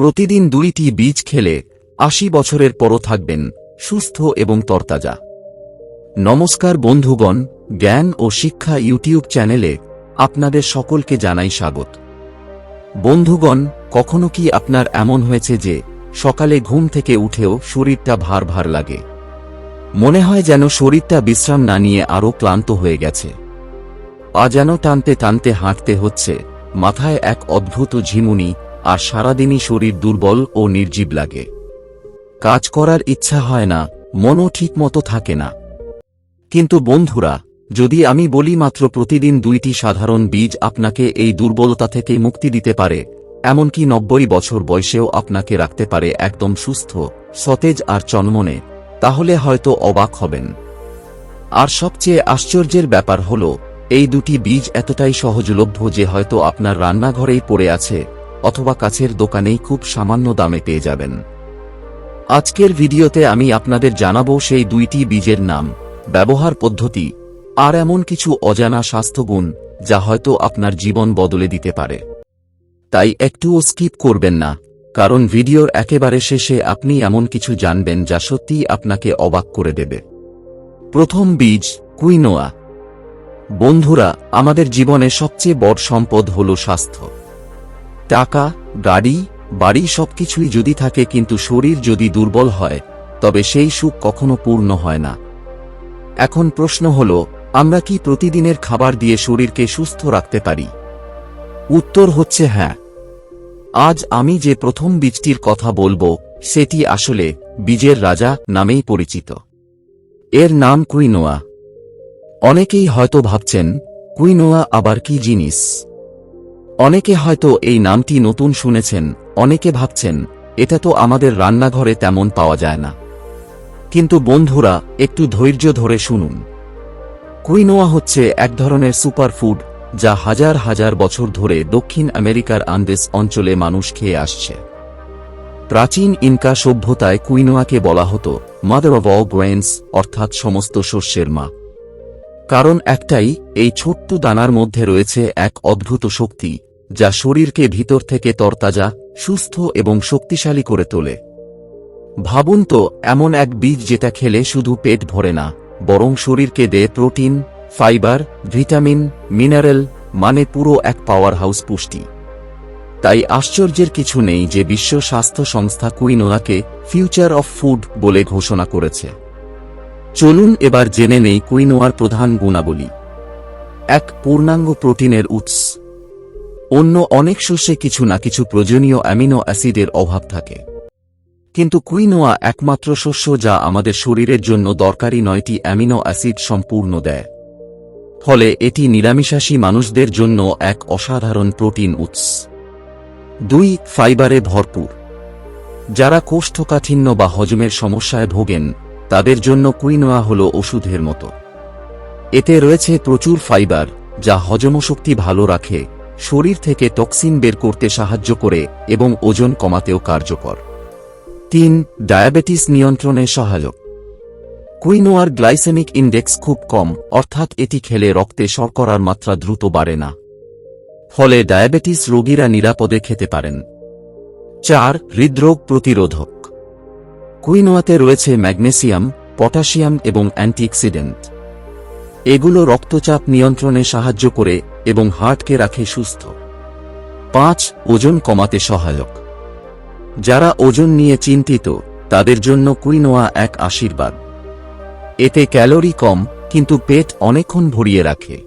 প্রতিদিন দুইটি বীজ খেলে আশি বছরের পরও থাকবেন সুস্থ এবং তরতাজা। নমস্কার বন্ধুগণ, জ্ঞান ও শিক্ষা ইউটিউব চ্যানেলে আপনাদের সকলকে জানাই স্বাগত। বন্ধুগণ, কখনো কি আপনার এমন হয়েছে যে সকালে ঘুম থেকে উঠেও শরীরটা ভার ভার লাগে? মনে হয় যেন শরীরটা বিশ্রাম না নিয়ে আরও ক্লান্ত হয়ে গেছে। পা যেন টানতে টানতে হাঁটতে হচ্ছে, মাথায় এক অদ্ভুত ঝিমুনি আর সারাদিনই শরীর দুর্বল ও নির্জীব লাগে। কাজ করার ইচ্ছা হয় না, মনও ঠিকমতো থাকে না। কিন্তু বন্ধুরা, যদি আমি বলি মাত্র প্রতিদিন দুইটি সাধারণ বীজ আপনাকে এই দুর্বলতা থেকে মুক্তি দিতে পারে, এমনকি নব্বই বছর বয়সেও আপনাকে রাখতে পারে একদম সুস্থ, সতেজ আর চনমনে, তাহলে হয়তো অবাক হবেন। আর সবচেয়ে আশ্চর্যের ব্যাপার হল, এই দুটি বীজ এতটাই সহজলভ্য যে হয়তো আপনার রান্নাঘরেই পড়ে আছে। অথবা কাছের দোকানেই খুব সামান্য দামে পেয়ে যাবেন। আজকের ভিডিওতে আমি আপনাদের জানাব সেই দুইটি বীজের নাম, ব্যবহার পদ্ধতি, আর এমন কিছু অজানা স্বাস্থ্যগুণ যা হয়তো আপনার জীবন বদলে দিতে পারে। তাই একটুও স্কিপ করবেন না, কারণ ভিডিওর একেবারে শেষে আপনি এমন কিছু জানবেন যা সত্যিই আপনাকে অবাক করে দেবে। প্রথম বীজ, কুইনোয়া। বন্ধুরা, আমাদের জীবনে সবচেয়ে বড় সম্পদ হল স্বাস্থ্য। টাকা, গাড়ি, বাড়ি সবকিছুই যদি থাকে কিন্তু শরীর যদি দুর্বল হয়, তবে সেই সুখ কখনো পূর্ণ হয় না। এখন প্রশ্ন হল, আমরা কি প্রতিদিনের খাবার দিয়ে শরীরকে সুস্থ রাখতে পারি? উত্তর হচ্ছে হ্যাঁ। আজ আমি যে প্রথম বীজটির কথা বলব, সেটি আসলে বীজের রাজা নামেই পরিচিত। এর নাম কুইনোয়া। অনেকেই হয়তো ভাবছেন, কুইনোয়া আবার কি জিনিস? অনেকে হয়তো এই নামটি নতুন শুনেছেন, অনেকে ভাবছেন, এটা তো আমাদের রান্নাঘরে তেমন পাওয়া যায় না। কিন্তু বন্ধুরা, একটু ধৈর্য ধরে শুনুন। কুইনোয়া হচ্ছে এক ধরনের সুপারফুড যা হাজার হাজার বছর ধরে দক্ষিণ আমেরিকার আন্দেস অঞ্চলে মানুষ খেয়ে আসছে। প্রাচীন ইনকা সভ্যতায় কুইনোয়াকে বলা হতো মাদার অব অল গ্রেন্স অর্থাৎ সমস্ত শস্যের মা। কারণ একটাই, এই ছোট্ট দানার মধ্যে রয়েছে এক অদ্ভুত শক্তি যা শরীরকে ভিতর থেকে তরতাজা, সুস্থ এবং শক্তিশালী করে তোলে। ভাবুন তো, এমন এক বীজ যেটা খেলে শুধু পেট ভরে না, বরং শরীরকে দেয় প্রোটিন, ফাইবার, ভিটামিন, মিনারেল মানে পুরো এক পাওয়ার হাউস পুষ্টি। তাই আশ্চর্যের কিছু নেই যে বিশ্ব স্বাস্থ্য সংস্থা কুইনোয়াকে ফিউচার অফ ফুড বলে ঘোষণা করেছে। চলুন এবার জেনে নেই কুইনোয়ার প্রধান গুণাবলী। এক পূর্ণাঙ্গ প্রোটিনের উৎস। অন্য অনেক শস্যে কিছু না কিছু প্রয়োজনীয় অ্যামিনো অ্যাসিডের অভাব থাকে। কিন্তু কুইনোয়া একমাত্র শস্য যা আমাদের শরীরের জন্য দরকারি নয়টি অ্যামিনো অ্যাসিড সম্পূর্ণ দেয়। ফলে এটি নিরামিষাসী মানুষদের জন্য এক অসাধারণ প্রোটিন উৎস। দুই, ফাইবারে ভরপুর। যারা কোষ্ঠকাঠিন্য বা হজমের সমস্যায় ভোগেন, তাদের জন্য কুইনোয়া হল ওষুধের মতো। এতে রয়েছে প্রচুর ফাইবার, যা হজমশক্তি ভালো রাখে শরীর থেকে টক্সিন বের করতে সাহায্য করে এবং ওজন কমাতেও কার্যকর। তিন, ডায়াবেটিস নিয়ন্ত্রণে সহায়ক। কুইনোয়ার গ্লাইসেমিক ইন্ডেক্স খুব কম, অর্থাৎ এটি খেলে রক্তে শর্করার মাত্রা দ্রুত বাড়ে না। ফলে ডায়াবেটিস রোগীরা নিরাপদে খেতে পারেন। চার, হৃদরোগ প্রতিরোধক। কুইনোয়াতে রয়েছে ম্যাগনেসিয়াম, পটাশিয়াম এবং অ্যান্টিঅক্সিডেন্ট। এগুলো রক্তচাপ নিয়ন্ত্রণে সাহায্য করে এবং হার্টকে রাখে সুস্থ। পাঁচ, ওজন কমাতে সহায়ক। যারা ওজন নিয়ে চিন্তিত, তাদের জন্য কুইনোয়া এক আশীর্বাদ। এতে ক্যালোরি কম, কিন্তু পেট অনেকক্ষণ ভরিয়ে রাখে।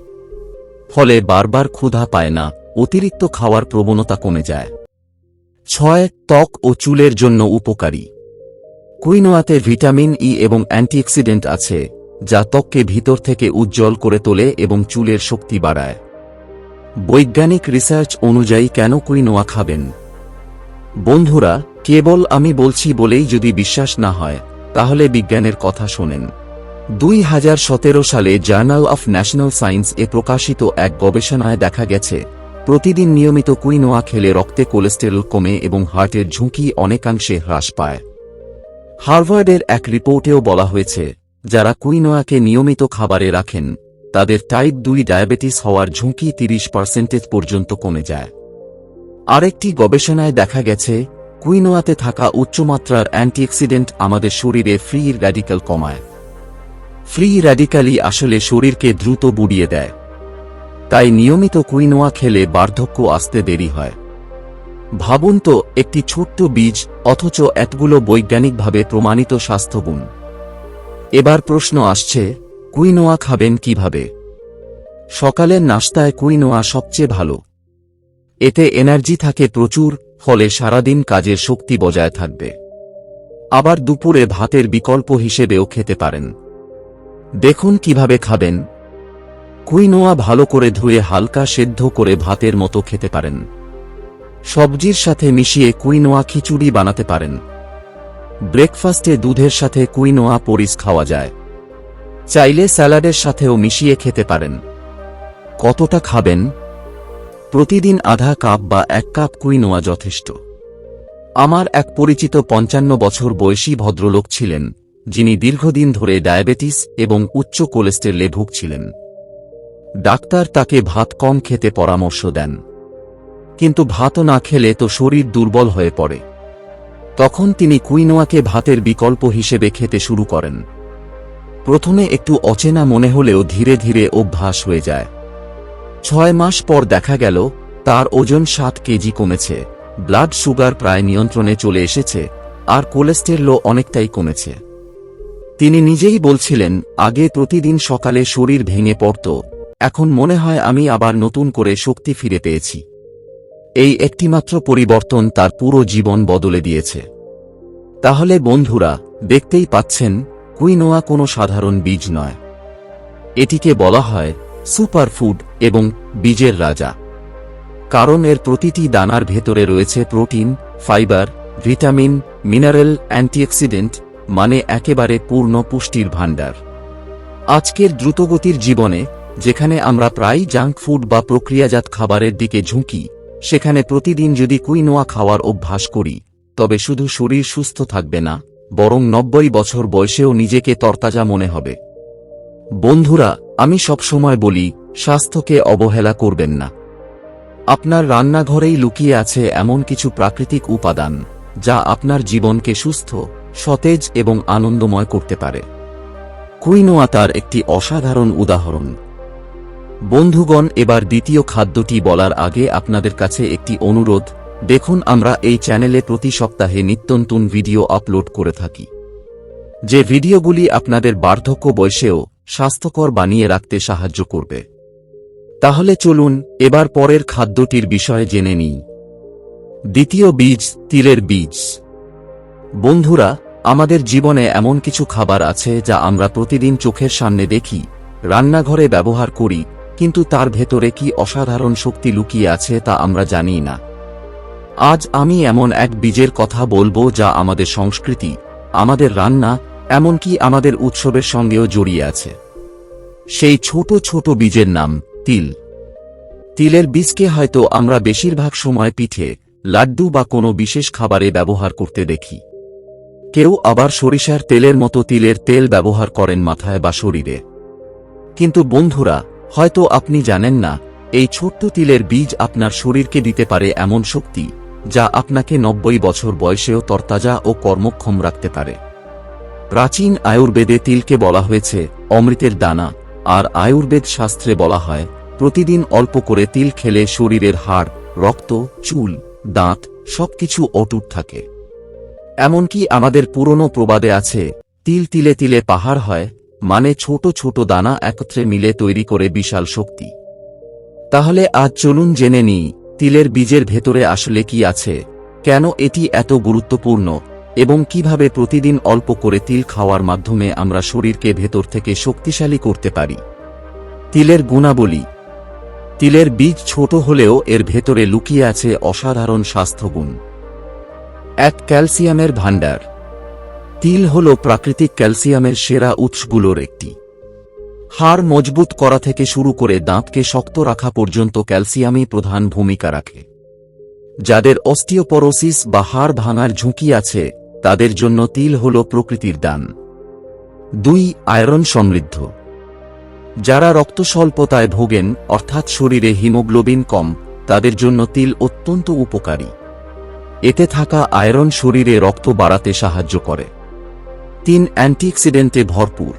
ফলে বারবার ক্ষুধা পায় না, অতিরিক্ত খাওয়ার প্রবণতা কমে যায়। ছয়, ত্বক ও চুলের জন্য উপকারী। কুইনোয়াতে ভিটামিন ই এবং অ্যান্টিঅক্সিডেন্ট আছে, যা ত্বককে ভিতর থেকে উজ্জ্বল করে তোলে এবং চুলের শক্তি বাড়ায়। বৈজ্ঞানিক রিসার্চ অনুযায়ী কেন কুইনোয়া খাবেন? বন্ধুরা, কেবল আমি বলছি বলেই যদি বিশ্বাস না হয়, তাহলে বিজ্ঞানের কথা শোনেন। দুই হাজার সতেরো সালে জার্নাল অফ ন্যাশনাল সায়েন্স এ প্রকাশিত এক গবেষণায় দেখা গেছে, প্রতিদিন নিয়মিত কুইনোয়া খেলে রক্তে কোলেস্টেরল কমে এবং হার্টের ঝুঁকি অনেকাংশে হ্রাস পায়। হার্ভার্ডের এক রিপোর্টেও বলা হয়েছে, যারা কুইনোয়াকে নিয়মিত খাবারে রাখেন তাদের টাইপ দুই ডায়াবেটিস হওয়ার ঝুঁকি তিরিশ পার্সেন্টেজ পর্যন্ত কমে যায়। আরেকটি গবেষণায় দেখা গেছে, কুইনোয়াতে থাকা উচ্চমাত্রার অ্যান্টিঅক্সিডেন্ট আমাদের শরীরে ফ্রি র্যাডিক্যাল কমায়। ফ্রি র্যাডিক্যালই আসলে শরীরকে দ্রুত বুড়িয়ে দেয়। তাই নিয়মিত কুইনোয়া খেলে বার্ধক্য আসতে দেরি হয়। ভাবুন তো, একটি ছোট্ট বীজ, অথচ এতগুলো বৈজ্ঞানিকভাবে প্রমাণিত স্বাস্থ্যগুণ। এবার প্রশ্ন আসছে কুইনোয়া খাবেন কীভাবে? সকালের নাস্তায় কুইনোয়া সবচেয়ে ভালো। এতে এনার্জি থাকে প্রচুর, ফলে সারাদিন কাজের শক্তি বজায় থাকবে। আবার দুপুরে ভাতের বিকল্প হিসেবেও খেতে পারেন। দেখুন কীভাবে খাবেন। কুইনোয়া ভালো করে ধুয়ে হালকা সেদ্ধ করে ভাতের মতো খেতে পারেন। সবজির সাথে মিশিয়ে কুইনোয়া খিচুড়ি বানাতে পারেন। ব্রেকফাস্টে দুধের সাথে কুইনোয়া পরিস খাওয়া যায়। চাইলে স্যালাডের সাথেও মিশিয়ে খেতে পারেন। কতটা খাবেন? প্রতিদিন আধা কাপ বা এক কাপ কুইনোয়া যথেষ্ট। আমার এক পরিচিত পঞ্চান্ন বছর বয়সী ভদ্রলোক ছিলেন, যিনি দীর্ঘদিন ধরে ডায়াবেটিস এবং উচ্চ কোলেস্টেরলে ভুগছিলেন। ডাক্তার তাকে ভাত কম খেতে পরামর্শ দেন। কিন্তু ভাতও না খেলে তো শরীর দুর্বল হয়ে পড়ে। তখন তিনি কুইনোয়াকে ভাতের বিকল্প হিসেবে খেতে শুরু করেন। প্রথমে একটু অচেনা মনে হলেও ধীরে ধীরে অভ্যাস হয়ে যায়। ছয় মাস পর দেখা গেল, তার ওজন সাত কেজি কমেছে ব্লাড সুগার প্রায় নিয়ন্ত্রণে চলে এসেছে, আর কোলেস্টেরলও অনেকটাই কমেছে। তিনি নিজেই বলছিলেন, আগে প্রতিদিন সকালে শরীর ভেঙে পড়ত, এখন মনে হয় আমি আবার নতুন করে শক্তি ফিরে পেয়েছি। এই একটিমাত্র পরিবর্তন তার পুরো জীবন বদলে দিয়েছে। তাহলে বন্ধুরা, দেখতেই পাচ্ছেন কুইনোয়া কোনো সাধারণ বীজ নয়। এটিকে বলা হয় সুপারফুড এবং বীজের রাজা। কারণ এর প্রতিটি দানার ভেতরে রয়েছে protein, fibre, vitamin, mineral antioxidant মানে একেবারে পূর্ণ পুষ্টির ভাণ্ডার। আজকের দ্রুতগতির জীবনে, যেখানে আমরা প্রায় জাঙ্ক ফুড বা প্রক্রিয়াজাত খাবারের দিকে ঝুঁকি, সেখানে প্রতিদিন যদি কুইনোয়া খাওয়ার অভ্যাস করি, তবে শুধু শরীর সুস্থ থাকবে না। বরং নব্বই বছর বয়সেও নিজেকে তরতাজা মনে হবে। বন্ধুরা, আমি সবসময় বলি, স্বাস্থ্যকে অবহেলা করবেন না। আপনার রান্নাঘরেই লুকিয়ে আছে এমন কিছু প্রাকৃতিক উপাদান, যা আপনার জীবনকে সুস্থ, সতেজ এবং আনন্দময় করতে পারে। কুইনোয়া তার একটি অসাধারণ উদাহরণ। বন্ধুগণ, এবার দ্বিতীয় খাদ্যটি বলার আগে আপনাদের কাছে একটি অনুরোধ দেখুন আমরা এই চ্যানেলে প্রতি সপ্তাহে নিত্যন্তন ভিডিও আপলোড করে থাকি। যে ভিডিওগুলি আপনাদের বার্ধক্য বয়সেও স্বাস্থ্যকর বানিয়ে রাখতে সাহায্য করবে। তাহলে চলুন এবার পরের খাদ্যটির বিষয়ে জেনে নিই। দ্বিতীয় বীজ তিলের বীজ। বন্ধুরা, আমাদের জীবনে এমন কিছু খাবার আছে যা আমরা প্রতিদিন চোখের সামনে দেখি, রান্নাঘরে ব্যবহার করি, কিন্তু তার ভেতরে কি অসাধারণ শক্তি লুকিয়ে আছে তা আমরা জানি না। আজ আমি এমন এক বীজের কথা বলব যা আমাদের সংস্কৃতি, আমাদের রান্না, এমনকি আমাদের উৎসবের সঙ্গেও জড়িয়ে আছে। সেই ছোট ছোট বীজের নাম তিল। তিলের বীজকে হয়তো আমরা বেশিরভাগ সময় পিঠে, লাড্ডু বা কোনো বিশেষ খাবারে ব্যবহার করতে দেখি। কেউ আবার সরিষার তেলের মতো তিলের তেল ব্যবহার করেন মাথায় বা শরীরে। কিন্তু বন্ধুরা, হয়তো আপনি জানেন না, এই ছোট্ট তিলের বীজ আপনার শরীরকে দিতে পারে এমন শক্তি। যা আপনাকে নব্বই বছর বয়সেও তরতাজা ও কর্মক্ষম রাখতে পারে। প্রাচীন আয়ুর্বেদে তিলকে বলা হয়েছে, অমৃতের দানা, আর আয়ুর্বেদ শাস্ত্রে বলা হয়, প্রতিদিন অল্প করে তিল খেলে শরীরের হাড়, রক্ত, চুল, দাঁত সবকিছু অটুট থাকে। এমনকি আমাদের পুরনো প্রবাদে আছে, তিল তিলে তিলে পাহাড় হয় মানে ছোট ছোট দানা একত্রে মিলে তৈরি করে বিশাল শক্তি। তাহলে আজ চলুন জেনে নিই তিলের বীজের ভেতরে আসলে কি আছে? কেন এটি এত গুরুত্বপূর্ণ? এবং কীভাবে প্রতিদিন অল্প করে তিল খাওয়ার মাধ্যমে আমরা শরীরকে ভেতর থেকে শক্তিশালী করতে পারি? তিলের গুণাবলী। তিলের বীজ ছোট হলেও এর ভেতরে লুকিয়ে আছে অসাধারণ স্বাস্থ্যগুণ। এক ক্যালসিয়ামের ভাণ্ডার। তিল হল প্রাকৃতিক ক্যালসিয়ামের সেরা উৎসগুলোর একটি। হাড় মজবুত করা থেকে শুরু করে দাঁতকে শক্ত রাখা পর্যন্ত ক্যালসিয়ামই প্রধান ভূমিকা রাখে। যাদের অস্টিওপরোসিস বা হাড় ভাঙার ঝুঁকি আছে, তাদের জন্য তিল হল প্রকৃতির দান। দুই, আয়রন সমৃদ্ধ। যারা রক্ত স্বল্পতায় ভোগেন, অর্থাৎ শরীরে হিমোগ্লোবিন কম, তাদের জন্য তিল অত্যন্ত উপকারী। এতে থাকা আয়রন শরীরে রক্ত বাড়াতে সাহায্য করে। তিন, অ্যান্টিঅক্সিডেন্টে ভরপুর।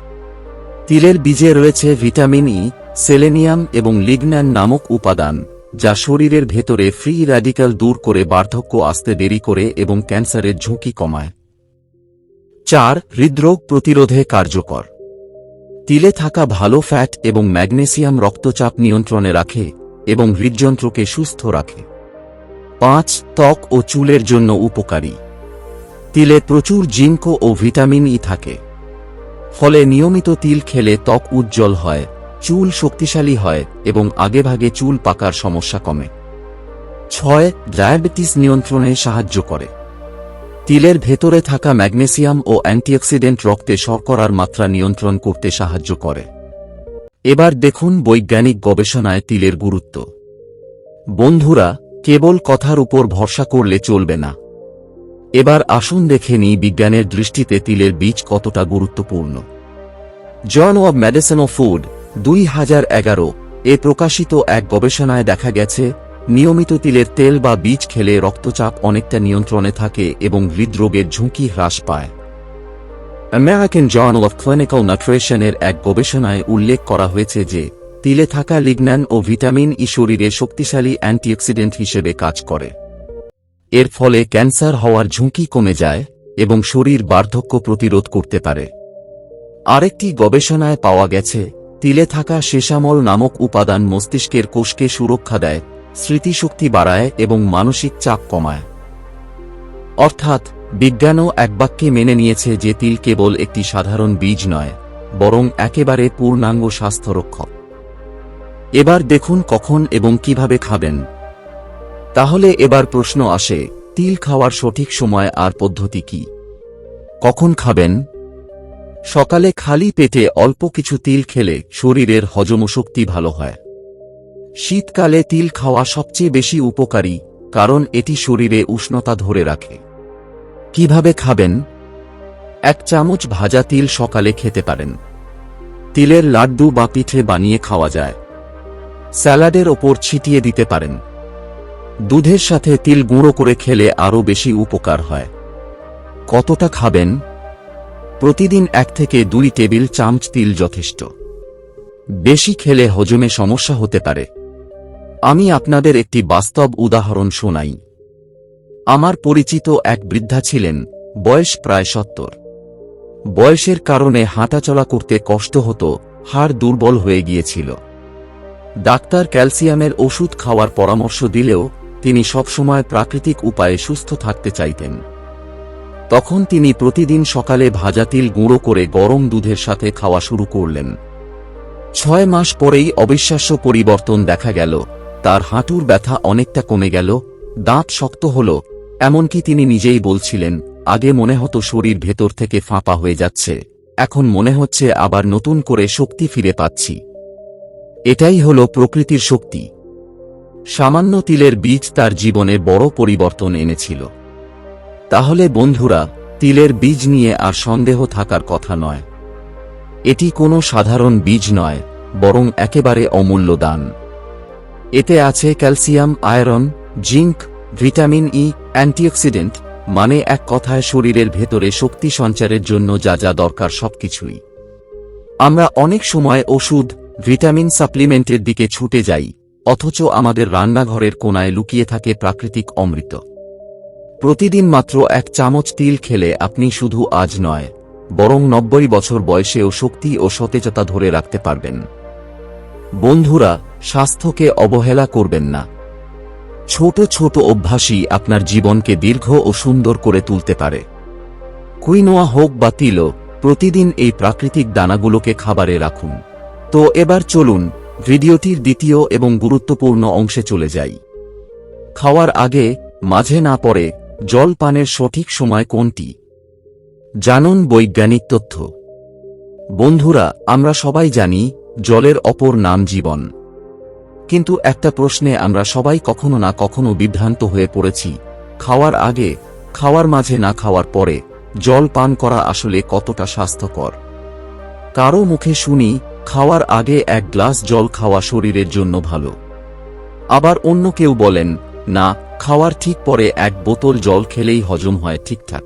তিলের বীজে রয়েছে ভিটামিন ই, সেলেনিয়াম এবং লিগন্যান নামক উপাদান, যা শরীরের ভেতরে ফ্রি র্যাডিক্যাল দূর করে বার্ধক্য আসতে দেরি করে এবং ক্যান্সারের ঝুঁকি কমায়। চার, হৃদরোগ প্রতিরোধে কার্যকর। তিলে থাকা ভালো ফ্যাট এবং ম্যাগনেসিয়াম রক্তচাপ নিয়ন্ত্রণে রাখে এবং হৃদযন্ত্রকে সুস্থ রাখে। পাঁচ, ত্বক ও চুলের জন্য উপকারী। তিলে প্রচুর জিঙ্ক ও ভিটামিন ই থাকে। ফলে নিয়মিত তিল খেলে ত্বক উজ্জ্বল হয়, চুল শক্তিশালী হয় এবং আগেভাগে চুল পাকার সমস্যা কমে। ছয়, ডায়াবেটিস নিয়ন্ত্রণে সাহায্য করে। তিলের ভেতরে থাকা ম্যাগনেসিয়াম ও অ্যান্টিঅক্সিডেন্ট রক্তে শর্করার মাত্রা নিয়ন্ত্রণ করতে সাহায্য করে। এবার দেখুন বৈজ্ঞানিক গবেষণায় তিলের গুরুত্ব। বন্ধুরা, কেবল কথার উপর ভরসা করলে চলবে না। এবার আসুন দেখে নিই বিজ্ঞানের দৃষ্টিতে তিলের বীজ কতটা গুরুত্বপূর্ণ। জন অব মেডিসিন ও ফুড দুই হাজার এগারো, এ প্রকাশিত এক গবেষণায় দেখা গেছে, নিয়মিত তিলের তেল বা বীজ খেলে রক্তচাপ অনেকটা নিয়ন্ত্রণে থাকে এবং হৃদরোগের ঝুঁকি হ্রাস পায়। আমেরিকান জার্নাল অফ ক্লিনিক্যাল নিউট্রিশনের এক গবেষণায় উল্লেখ করা হয়েছে যে, তিলে থাকা লিগন্যান ও ভিটামিন ই শরীরে শক্তিশালী অ্যান্টিঅক্সিডেন্ট হিসেবে কাজ করে। এর ফলে ক্যান্সার হওয়ার ঝুঁকি কমে যায় এবং শরীর বার্ধক্য প্রতিরোধ করতে পারে। আরেকটি গবেষণায় পাওয়া গেছে, তিলে থাকা শেষামল নামক উপাদান মস্তিষ্কের কোষকে সুরক্ষা দেয়, স্মৃতিশক্তি বাড়ায় এবং মানসিক চাপ কমায়। অর্থাৎ, বিজ্ঞানও এক বাক্যে মেনে নিয়েছে যে তিল কেবল একটি সাধারণ বীজ নয়, বরং একেবারে পূর্ণাঙ্গ স্বাস্থ্যরক্ষক। এবার দেখুন কখন এবং কীভাবে খাবেন। তাহলে এবার প্রশ্ন আসে, তিল খাওয়ার সঠিক সময় আর পদ্ধতি কি? কখন খাবেন? সকালে খালি পেটে অল্প কিছু তিল খেলে শরীরের হজমশক্তি ভালো হয়। শীতকালে তিল খাওয়া সবচেয়ে বেশি উপকারী, কারণ এটি শরীরে উষ্ণতা ধরে রাখে। কীভাবে খাবেন? এক চামচ ভাজা তিল সকালে খেতে পারেন। তিলের লাড্ডু বা পিঠে বানিয়ে খাওয়া যায়। স্যালাডের ওপর ছিটিয়ে দিতে পারেন। দুধের সাথে তিল গুঁড়ো করে খেলে আরও বেশি উপকার হয়। কতটা খাবেন? প্রতিদিন এক থেকে দুই টেবিল চামচ তিল যথেষ্ট। বেশি খেলে হজমে সমস্যা হতে পারে। আমি আপনাদের একটি বাস্তব উদাহরণ শোনাই। আমার পরিচিত এক বৃদ্ধা ছিলেন, বয়স প্রায় সত্তর। বয়সের কারণে হাঁটাচলা করতে কষ্ট হতো, হাড় দুর্বল হয়ে গিয়েছিল। ডাক্তার ক্যালসিয়ামের ওষুধ খাওয়ার পরামর্শ দিলেও তিনি সবসময় প্রাকৃতিক উপায়ে সুস্থ থাকতে চাইতেন। তখন তিনি প্রতিদিন সকালে ভাজা তিল গুঁড়ো করে গরম দুধের সাথে খাওয়া শুরু করলেন। ছয় মাস পরেই অবিশ্বাস্য পরিবর্তন দেখা গেল। তার হাঁটুর ব্যথা অনেকটা কমে গেল। দাঁত শক্ত হল, এমনকি তিনি নিজেই বলছিলেন, আগে মনে হতো শরীর ভেতর থেকে ফাঁপা হয়ে যাচ্ছে, এখন মনে হচ্ছে আবার নতুন করে শক্তি ফিরে পাচ্ছি। এটাই হল প্রকৃতির শক্তি। সামান্য তিলের বীজ তার জীবনে বড় পরিবর্তন এনেছিল। তাহলে বন্ধুরা, তিলের বীজ নিয়ে আর সন্দেহ থাকার কথা নয়। এটি কোনো সাধারণ বীজ নয়, বরং একেবারে অমূল্য দান। এতে আছে calcium, iron, zinc, vitamin E, antioxidant মানে এক কথায় শরীরের ভেতরে শক্তি সঞ্চারের জন্য যা যা দরকার সবকিছুই। আমরা অনেক সময় ওষুধ, ভিটামিন সাপ্লিমেন্টের দিকে ছুটে যাই অথচ আমাদের রান্নাঘরের কোনায় লুকিয়ে থাকে প্রাকৃতিক অমৃত। প্রতিদিন মাত্র এক চামচ তিল খেলে আপনি শুধু আজ নয়, বরং নব্বই বছর বয়সেও শক্তি ও সতেজতা ধরে রাখতে পারবেন। বন্ধুরা, স্বাস্থ্যকে অবহেলা করবেন না। ছোট ছোট অভ্যাসই আপনার জীবনকে দীর্ঘ ও সুন্দর করে তুলতে পারে। কুইনোয়া হোক বা তিলও, প্রতিদিন এই প্রাকৃতিক দানাগুলোকে খাবারে রাখুন। তো এবার চলুন ভিডিওটির দ্বিতীয় এবং গুরুত্বপূর্ণ অংশে চলে যাই। খাওয়ার আগে মাঝে না পড়ে জল পানের সঠিক সময় কোনটি? জানুন বৈজ্ঞানিক তথ্য। বন্ধুরা, আমরা সবাই জানি জলের অপর নাম জীবন। কিন্তু একটা প্রশ্নে আমরা সবাই কখনো না কখনো বিভ্রান্ত হয়ে পড়েছি, খাওয়ার আগে, খাওয়ার মাঝে না খাওয়ার পরে জল পান করা আসলে কতটা স্বাস্থ্যকর? কারও মুখে শুনি খাওয়ার আগে এক গ্লাস জল খাওয়া শরীরের জন্য ভালো। আবার অন্য কেউ বলেন, না, খাওয়ার ঠিক পরে এক বোতল জল খেলেই হজম হয় ঠিকঠাক।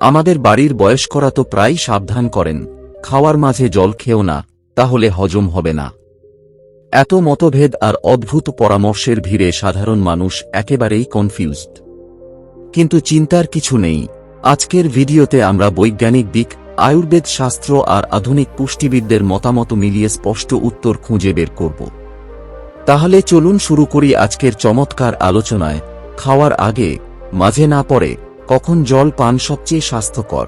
আমাদের বাড়ির বয়স্করা তো প্রায় সাবধান করেন, খাওয়ার মাঝে জল খেও না, তাহলে হজম হবে না। এত মতভেদ আর অদ্ভুত পরামর্শের ভিড়ে সাধারণ মানুষ একেবারেই কনফিউজড কিন্তু চিন্তার কিছু নেই। আজকের ভিডিওতে আমরা বৈজ্ঞানিক দিক আয়ুর্বেদ শাস্ত্র আর আধুনিক পুষ্টিবিদদের মতামত মিলিয়ে স্পষ্ট উত্তর খুঁজে বের করব। তাহলে চলুন শুরু করি আজকের চমৎকার আলোচনায়। খাওয়ার আগে, মাঝে না পড়ে, কখন জল পান সবচেয়ে স্বাস্থ্যকর?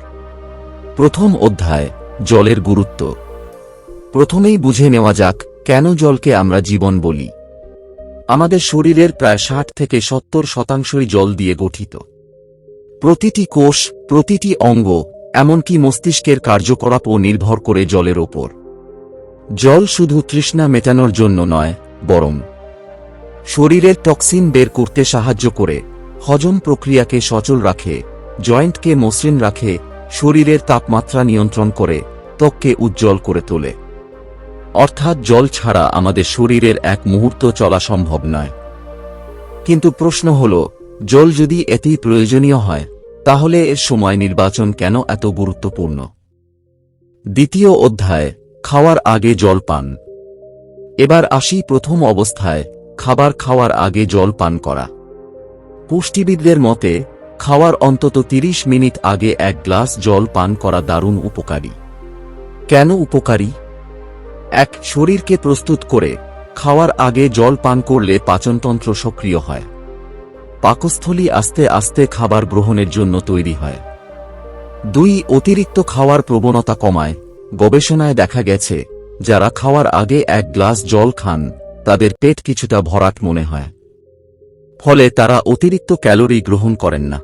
প্রথম অধ্যায়, জলের গুরুত্ব। প্রথমেই বুঝে নেওয়া যাক, কেন জলকে আমরা জীবন বলি? আমাদের শরীরের প্রায় ষাট থেকে সত্তর শতাংশই জল দিয়ে গঠিত। প্রতিটি কোষ, প্রতিটি অঙ্গ এমনকি মস্তিষ্কের কার্যকলাপও নির্ভর করে জলের ওপর। জল শুধু তৃষ্ণা মেটানোর জন্য নয়, বরং শরীরের টক্সিন বের করতে সাহায্য করে, হজম প্রক্রিয়াকে সচল রাখে, জয়েন্টকে মসৃণ রাখে, শরীরের তাপমাত্রা নিয়ন্ত্রণ করে, ত্বককে উজ্জ্বল করে তোলে। অর্থাৎ জল ছাড়া আমাদের শরীরের এক মুহূর্ত চলা সম্ভব নয়। কিন্তু প্রশ্ন হল, জল যদি এতেই প্রয়োজনীয় হয় তাহলে এর সময় নির্বাচন কেন এত গুরুত্বপূর্ণ? দ্বিতীয় অধ্যায়, খাওয়ার আগে জল পান। এবার আসি প্রথম অবস্থায়, খাবার খাওয়ার আগে জল পান করা। পুষ্টিবিদদের মতে, খাওয়ার অন্তত ৩০ মিনিট আগে এক গ্লাস জল পান করা দারুণ উপকারী। কেন উপকারী? এক, শরীরকে প্রস্তুত করে, খাওয়ার আগে জল পান করলে পাচনতন্ত্র সক্রিয় হয়। পাকস্থলী আস্তে আস্তে খাবার গ্রহণের জন্য তৈরি হয়। দুই অতিরিক্ত খাওয়ার প্রবণতা কমায়। গবেষণায় দেখা গেছে, যারা খাওয়ার আগে এক গ্লাস জল খান, তাদের পেট কিছুটা ভরাট মনে হয়। ফলে তারা অতিরিক্ত ক্যালোরি গ্রহণ করেন না।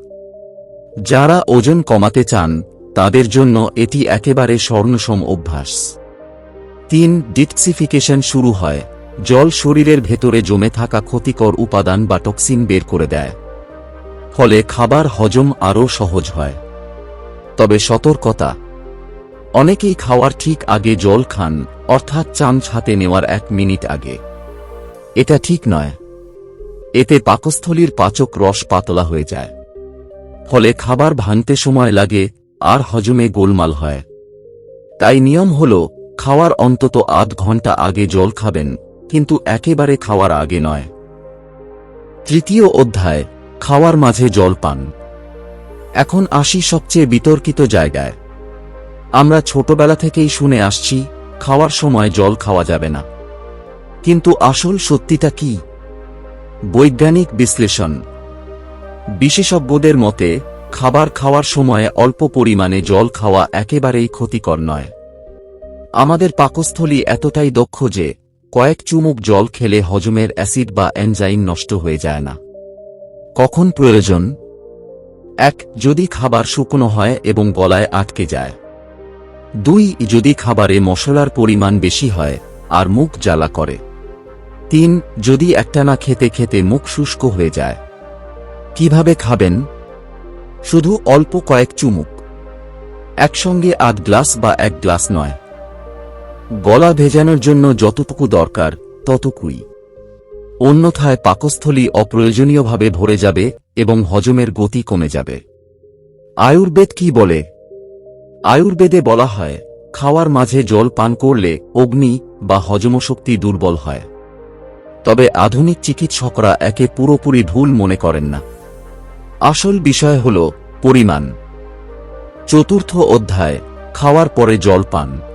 যারা ওজন কমাতে চান, তাদের জন্য এটি একেবারে স্বর্ণসম অভ্যাস। তিন ডিটক্সিফিকেশন শুরু হয়। জল শরীরের ভেতরে জমে থাকা ক্ষতিকর উপাদান বা টক্সিন বের করে দেয়। ফলে খাবার হজম আরও সহজ হয়। তবে সতর্কতা। অনেকেই খাওয়ার ঠিক আগে জল খান, অর্থাৎ চামচ হাতে নেওয়ার এক মিনিট আগে। এটা ঠিক নয়। এতে পাকস্থলীর পাচক রস পাতলা হয়ে যায়। ফলে খাবার ভাঙতে সময় লাগে, আর হজমে গোলমাল হয়। তাই নিয়ম হল, খাওয়ার অন্তত আধ ঘণ্টা আগে জল খাবেন কিন্তু একেবারে খাওয়ার আগে নয়। তৃতীয় অধ্যায়, খাওয়ার মাঝে জল পান এখন আসি সবচেয়ে বিতর্কিত জায়গায়। আমরা ছোটবেলা থেকেই শুনে আসছি, খাওয়ার সময় জল খাওয়া যাবে না। কিন্তু আসল সত্যিটা কি? বৈজ্ঞানিক বিশ্লেষণ। বিশেষজ্ঞদের মতে, খাবার খাওয়ার সময়ে অল্প পরিমাণে জল খাওয়া একেবারেই ক্ষতিকর নয়। আমাদের পাকস্থলী এতটাই দক্ষ যে কয়েক চুমুক জল খেলে হজমের অ্যাসিড বা এনজাইম নষ্ট হয়ে যায় না। কখন প্রয়োজন? এক, যদি খাবার শুকনো হয় এবং গলায় আটকে যায়। দুই, যদি খাবারে মশলার পরিমাণ বেশি হয় আর মুখ জ্বালা করে। তিন, যদি একটানা খেতে খেতে মুখ শুষ্ক হয়ে যায়। কীভাবে খাবেন? শুধু অল্প কয়েক চুমুক। একসঙ্গে আধ গ্লাস বা এক গ্লাস নয়। গলা ভেজানোর জন্য যতটুকু দরকার, ততটুকুই। অন্যথায় পাকস্থলী অপ্রয়োজনীয়ভাবে ভরে যাবে এবং হজমের গতি কমে যাবে। আয়ুর্বেদ কি বলে? আয়ুর্বেদে বলা হয়, খাওয়ার মাঝে জল পান করলে অগ্নি বা হজমশক্তি দুর্বল হয়। তবে আধুনিক চিকিৎসকরা একে পুরোপুরি ভুল মনে করেন না। আসল বিষয় হল পরিমাণ। চতুর্থ অধ্যায়, খাওয়ার পরে জল পান।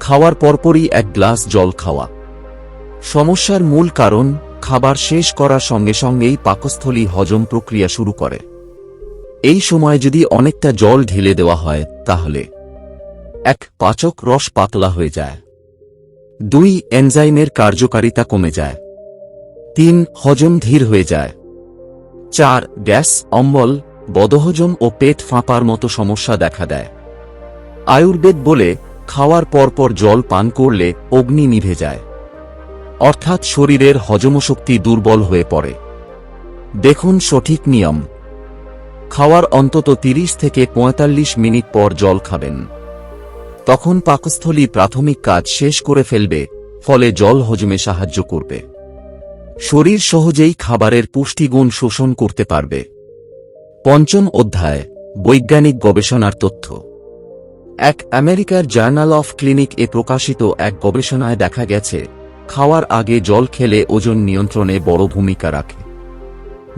খাওয়ার পরপরই এক গ্লাস জল খাওয়া। সমস্যার মূল কারণ, খাবার শেষ করার সঙ্গে সঙ্গেই পাকস্থলী হজম প্রক্রিয়া শুরু করে। এই সময় যদি অনেকটা জল ঢেলে দেওয়া হয়, তাহলে এক পাচক রস পাতলা হয়ে যায়। দুই, এনজাইমের কার্যকারিতা কমে যায়। তিন, হজম ধীর হয়ে যায়। চার, গ্যাস, অম্বল, বদহজম ও পেট ফাঁপার মতো সমস্যা দেখা দেয়। আয়ুর্বেদ বলে খাওয়ার পরপর জল পান করলে অগ্নি নিভে যায়। অর্থাৎ শরীরের হজমশক্তি দুর্বল হয়ে পড়ে। দেখুন সঠিক নিয়ম। খাওয়ার অন্তত ৩০ থেকে ৪৫ মিনিট পর জল খাবেন। তখন পাকস্থলী প্রাথমিক কাজ শেষ করে ফেলবে, ফলে জল হজমে সাহায্য করবে। শরীর সহজেই খাবারের পুষ্টিগুণ শোষণ করতে পারবে। পঞ্চম অধ্যায়, বৈজ্ঞানিক গবেষণার তথ্য। এক আমেরিকার জার্নাল অফ ক্লিনিক এ প্রকাশিত এক গবেষণায় দেখা গেছে, খাওয়ার আগে জল খেলে ওজন নিয়ন্ত্রণে বড় ভূমিকা রাখে।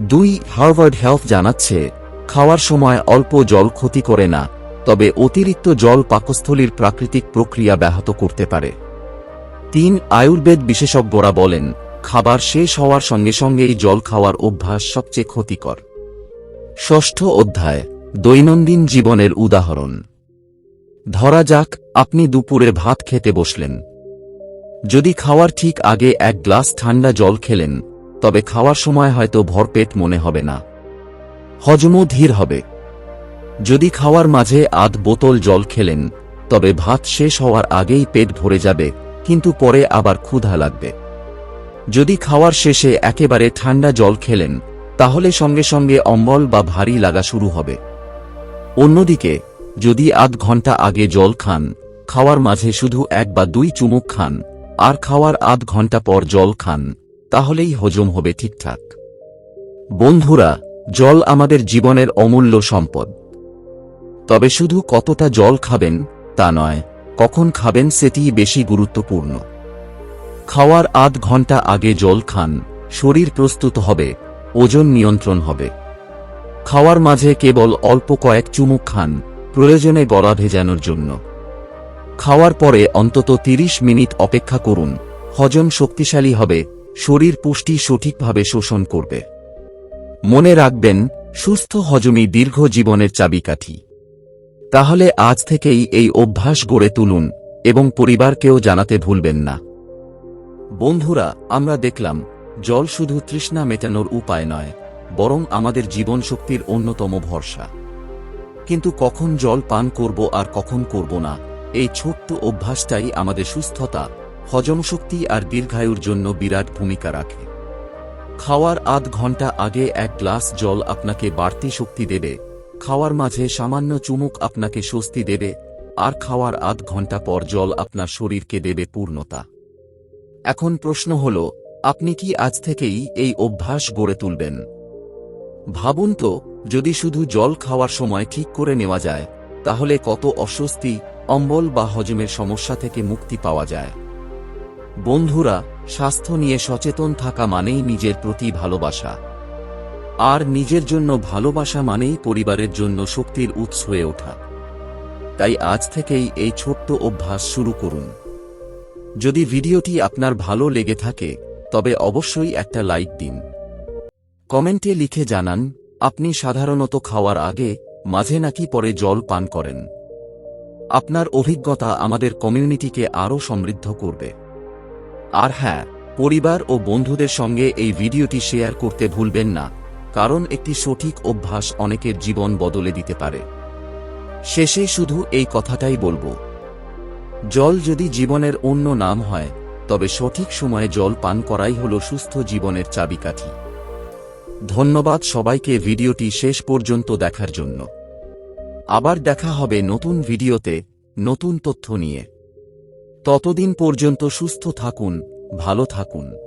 দুই, হার্ভার্ড হেলথ জানাচ্ছে, খাওয়ার সময় অল্প জল ক্ষতি করে না, তবে অতিরিক্ত জল পাকস্থলীর প্রাকৃতিক প্রক্রিয়া ব্যাহত করতে পারে। তিন, আয়ুর্বেদ বিশেষজ্ঞরা বলেন, খাবার শেষ হওয়ার সঙ্গে সঙ্গেই জল খাওয়ার অভ্যাস সবচেয়ে ক্ষতিকর। ষষ্ঠ অধ্যায়, দৈনন্দিন জীবনের উদাহরণ। ধরা যাক, আপনি দুপুরে ভাত খেতে বসলেন। যদি খাওয়ার ঠিক আগে এক গ্লাস ঠান্ডা জল খেলেন, তবে খাওয়ার সময় হয়তো ভরপেট মনে হবে না। হজমও ধীর হবে। যদি খাওয়ার মাঝে আধ বোতল জল খেলেন, তবে ভাত শেষ হওয়ার আগেই পেট ভরে যাবে, কিন্তু পরে আবার ক্ষুধা লাগবে। যদি খাওয়ার শেষে একেবারে ঠান্ডা জল খেলেন, তাহলে সঙ্গে সঙ্গে অম্বল বা ভারী লাগা শুরু হবে। অন্যদিকে যদি আধ ঘণ্টা আগে জল খান, খাওয়ার মাঝে শুধু এক বা দুই চুমুক খান, আর খাওয়ার আধ ঘণ্টা পর জল খান, তাহলেই হজম হবে ঠিকঠাক। বন্ধুরা, জল আমাদের জীবনের অমূল্য সম্পদ। তবে শুধু কতটা জল খাবেন, তা নয়, কখন খাবেন সেটিই বেশি গুরুত্বপূর্ণ। খাওয়ার আধ ঘণ্টা আগে জল খান, শরীর প্রস্তুত হবে, ওজন নিয়ন্ত্রণ হবে। খাওয়ার মাঝে কেবল অল্প কয়েক চুমুক খান প্রয়োজনে গড়া ভেজানোর জন্য। খাওয়ার পরে অন্তত ৩০ মিনিট অপেক্ষা করুন। হজম শক্তিশালী হবে, শরীর পুষ্টি সঠিকভাবে শোষণ করবে। মনে রাখবেন, সুস্থ হজমই দীর্ঘ জীবনের চাবিকাঠি। তাহলে আজ থেকেই এই অভ্যাস গড়ে তুলুন এবং পরিবারকেও জানাতে ভুলবেন না। বন্ধুরা, আমরা দেখলাম, জল শুধু তৃষ্ণা মেটানোর উপায় নয়, বরং আমাদের জীবনশক্তির অন্যতম ভরসা। কিন্তু কখন জল পান করব আর কখন করব না, এই ছোট্ট অভ্যাসটাই আমাদের সুস্থতা হজম শক্তি আর দীর্ঘায়ুর জন্য বিরাট ভূমিকা রাখে। খাওয়ার আধ ঘণ্টা আগে এক গ্লাস জল আপনাকে বাড়তি শক্তি দেবে, খাওয়ার মাঝে সামান্য চুমুক আপনাকে স্বস্তি দেবে, আর খাওয়ার আধ ঘণ্টা পর জল আপনার শরীরকে দেবে পূর্ণতা। এখন প্রশ্ন হল, আপনি কি আজ থেকেই এই অভ্যাস গড়ে তুলবেন? ভাবুন তো যদি শুধু জল খাওয়ার সময় ঠিক করে নেওয়া যায়, তাহলে কত অস্বস্তি, অম্বল বা হজমের সমস্যা থেকে মুক্তি পাওয়া যায়। বন্ধুরা, স্বাস্থ্য নিয়ে সচেতন থাকা মানেই নিজের প্রতি ভালোবাসা। আর নিজের জন্য ভালোবাসা মানেই পরিবারের জন্য শক্তির উৎস হয়ে ওঠা। তাই আজ থেকেই এই ছোট্ট অভ্যাস শুরু করুন। যদি ভিডিওটি আপনার ভালো লেগে থাকে, তবে অবশ্যই একটা লাইক দিন। কমেন্টে লিখে জানান আপনি সাধারণত খাওয়ার আগে মাঝে নাকি পরে জল পান করেন। আপনার অভিজ্ঞতা আমাদের কমিউনিটিকে আরও সমৃদ্ধ করবে। আর হ্যাঁ পরিবার ও বন্ধুদের সঙ্গে এই ভিডিওটি শেয়ার করতে ভুলবেন না, কারণ একটি সঠিক অভ্যাস অনেকের জীবন বদলে দিতে পারে। শেষে শুধু এই কথাটাই বলব। জল যদি জীবনের অন্য নাম হয়, তবে সঠিক সময়ে জল পান করাই হল সুস্থ জীবনের চাবিকাঠি। ধন্যবাদ সবাইকে ভিডিওটি শেষ পর্যন্ত দেখার জন্য। আবার দেখা হবে নতুন ভিডিওতে, নতুন তথ্য নিয়ে। ততদিন পর্যন্ত সুস্থ থাকুন, ভালো থাকুন।